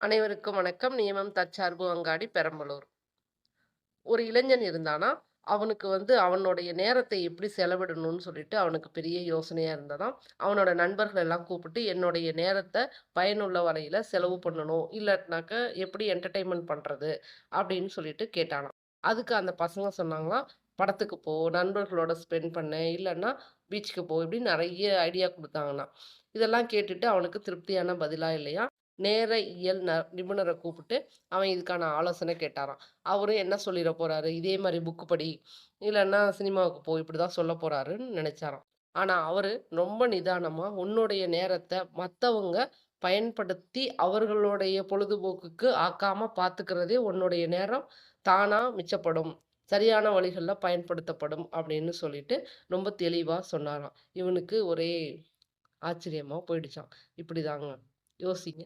அனைவருக்கும் வணக்கம். நியமம் தற்சார்பு அங்காடி பெரம்பலூர். ஒரு இளைஞன் இருந்தானா, அவனுக்கு வந்து அவனுடைய நேரத்தை எப்படி செலவிடணும்னு சொல்லிட்டு அவனுக்கு பெரிய யோசனையாக இருந்ததாம். அவனோட நண்பர்கள் எல்லாம் கூப்பிட்டு, "என்னுடைய நேரத்தை பயனுள்ள வரையில் செலவு பண்ணணும். இல்லைனாக்க எப்படி என்டர்டெயின்மெண்ட் பண்ணுறது அப்படின்னு சொல்லிட்டு கேட்டானாம். அதுக்கு அந்த பசங்க சொன்னாங்களாம், "படத்துக்கு போ, நண்பர்களோட ஸ்பெண்ட் பண்ணு, இல்லைன்னா பீச்சுக்கு போ" இப்படின்னு நிறைய ஐடியா கொடுத்தாங்கண்ணா இதெல்லாம் கேட்டுட்டு அவனுக்கு திருப்தியான பதிலாக இல்லையா நேர இயல் ந நிபுணரை கூப்பிட்டு அவன் இதுக்கான ஆலோசனை கேட்டாராம். அவரும் என்ன சொல்லிட போகிறாரு இதே மாதிரி புக்கு படி, இல்லைன்னா சினிமாவுக்கு போ இப்படிதான் சொல்லப் போகிறாருன்னு நினச்சாராம் ஆனால் அவர் ரொம்ப நிதானமாக "உன்னுடைய நேரத்தை மற்றவங்க பயன்படுத்தி அவர்களுடைய பொழுதுபோக்குக்கு ஆக்காமல் பார்த்துக்கிறதே உன்னுடைய நேரம் தானாக மிச்சப்படும். சரியான வழிகளில் பயன்படுத்தப்படும்" அப்படின்னு சொல்லிட்டு ரொம்ப தெளிவாக சொன்னாராம். இவனுக்கு ஒரே ஆச்சரியமாக போயிடுச்சான் இப்படி இப்படிதாங்க. யோசிங்க.